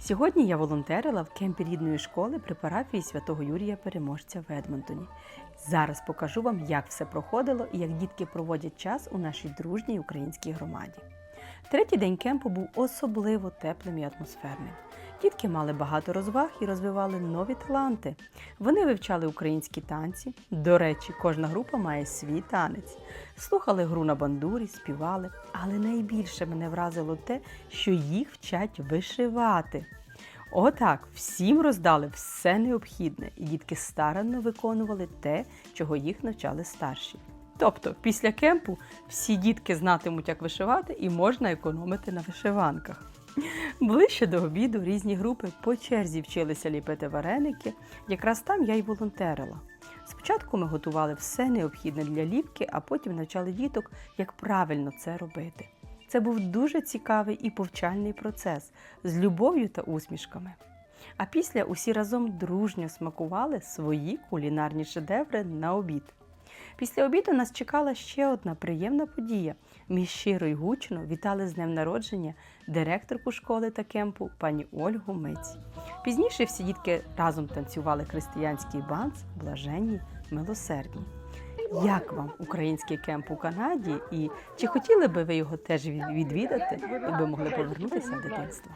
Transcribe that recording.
Сьогодні я волонтерила в кемпі рідної школи при парафії святого Юрія Переможця в Едмонтоні. Зараз покажу вам, як все проходило і як дітки проводять час у нашій дружній українській громаді. Третій день кемпу був особливо теплим і атмосферним. Дітки мали багато розваг і розвивали нові таланти. Вони вивчали українські танці. До речі, кожна група має свій танець. Слухали гру на бандурі, співали. Але найбільше мене вразило те, що їх вчать вишивати. Отак, всім роздали все необхідне, і дітки старанно виконували те, чого їх навчали старші. Тобто, після кемпу всі дітки знатимуть, як вишивати, і можна економити на вишиванках. Ближче до обіду різні групи по черзі вчилися ліпити вареники. Якраз там я й волонтерила. Спочатку ми готували все необхідне для ліпки, а потім навчали діток, як правильно це робити. Це був дуже цікавий і повчальний процес з любов'ю та усмішками. А після усі разом дружньо смакували свої кулінарні шедеври на обід. Після обіду нас чекала ще одна приємна подія. Ми щиро й гучно вітали з днем народження директорку школи та кемпу пані Ольгу Миць. Пізніше всі дітки разом танцювали християнський банс, блаженні, милосердні. Як вам український кемп у Канаді? І чи хотіли би ви його теж від- відвідати, якби могли повернутися в дитинство?